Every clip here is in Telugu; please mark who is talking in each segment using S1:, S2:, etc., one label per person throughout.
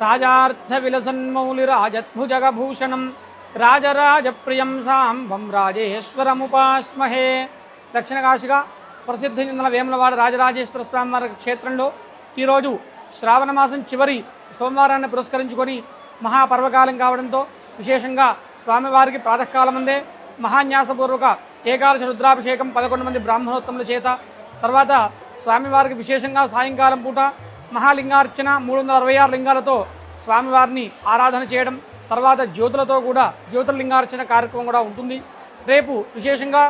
S1: రాజార్థ విలసన్మౌలి రాజద్భుజగభూషణం రాజరాజప్రియం సాంబం రాజేశ్వరముపాస్మహే. దక్షిణ కాశిగా ప్రసిద్ధి చెందిన వేములవాడ రాజరాజేశ్వర స్వామివారి క్షేత్రంలో ఈరోజు శ్రావణ మాసం చివరి సోమవారాన్ని పురస్కరించుకొని మహాపర్వకాలం కావడంతో విశేషంగా స్వామివారికి ప్రాతకాలమందే మహాన్యాసపూర్వక ఏకాదశ రుద్రాభిషేకం పదకొండు మంది బ్రాహ్మణోత్తముల చేత తర్వాత స్వామివారికి విశేషంగా సాయంకాలం పూట మహాలింగార్చన మూడు వందల అరవై ఆరు లింగాలతో స్వామివారిని ఆరాధన చేయడం తర్వాత జ్యోతులతో కూడా జ్యోతిర్లింగార్చన కార్యక్రమం కూడా ఉంటుంది. రేపు విశేషంగా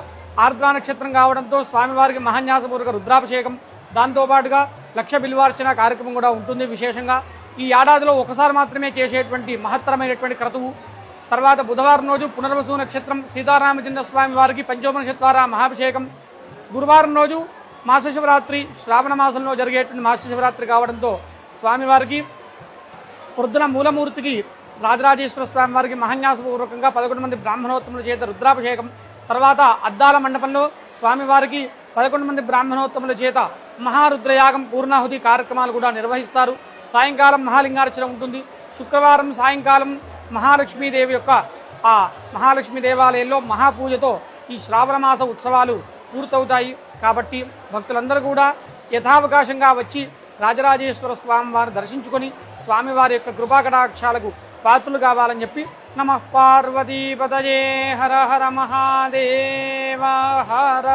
S1: ఆర్ద్ర నక్షత్రం కావడంతో స్వామివారికి మహాన్యాసపూర్వక రుద్రాభిషేకం దాంతోపాటుగా లక్ష బిల్వార్చన కార్యక్రమం కూడా ఉంటుంది విశేషంగా. ఈ ఏడాదిలో ఒకసారి మాత్రమే చేసేటువంటి మహత్తరమైనటువంటి క్రతువు. తర్వాత బుధవారం రోజు పునర్వసు నక్షత్రం సీతారామచంద్ర స్వామి వారికి పంచోపనిషత్వారా మహాభిషేకం. గురువారం రోజు మాసశివరాత్రి శ్రావణ మాసంలో జరిగేటువంటి మాస శివరాత్రి కావడంతో స్వామివారికి పొద్దున మూలమూర్తికి రాజరాజేశ్వర స్వామి వారికి మహాన్యాసపూర్వకంగా పదకొండు మంది బ్రాహ్మణోత్తముల చేత రుద్రాభిషేకం తర్వాత అద్దాల మండపంలో స్వామివారికి పదకొండు మంది బ్రాహ్మణోత్తముల చేత మహారుద్రయాగం పూర్ణాహుతి కార్యక్రమాలు కూడా నిర్వహిస్తారు. సాయంకాలం మహాలింగార్చన ఉంటుంది. శుక్రవారం సాయంకాలం మహాలక్ష్మీదేవి యొక్క ఆ మహాలక్ష్మీ దేవాలయంలో మహాపూజతో ఈ శ్రావణ మాస ఉత్సవాలు పూర్తవుతాయి. కాబట్టి భక్తులందరూ కూడా యథావకాశంగా వచ్చి రాజరాజేశ్వర స్వామి వారిని దర్శించుకొని స్వామివారి యొక్క కృపాకటాక్షాలకు పాత్రలు కావాలని చెప్పి నమ పార్వతీపతయే హర హర మహాదేవ హర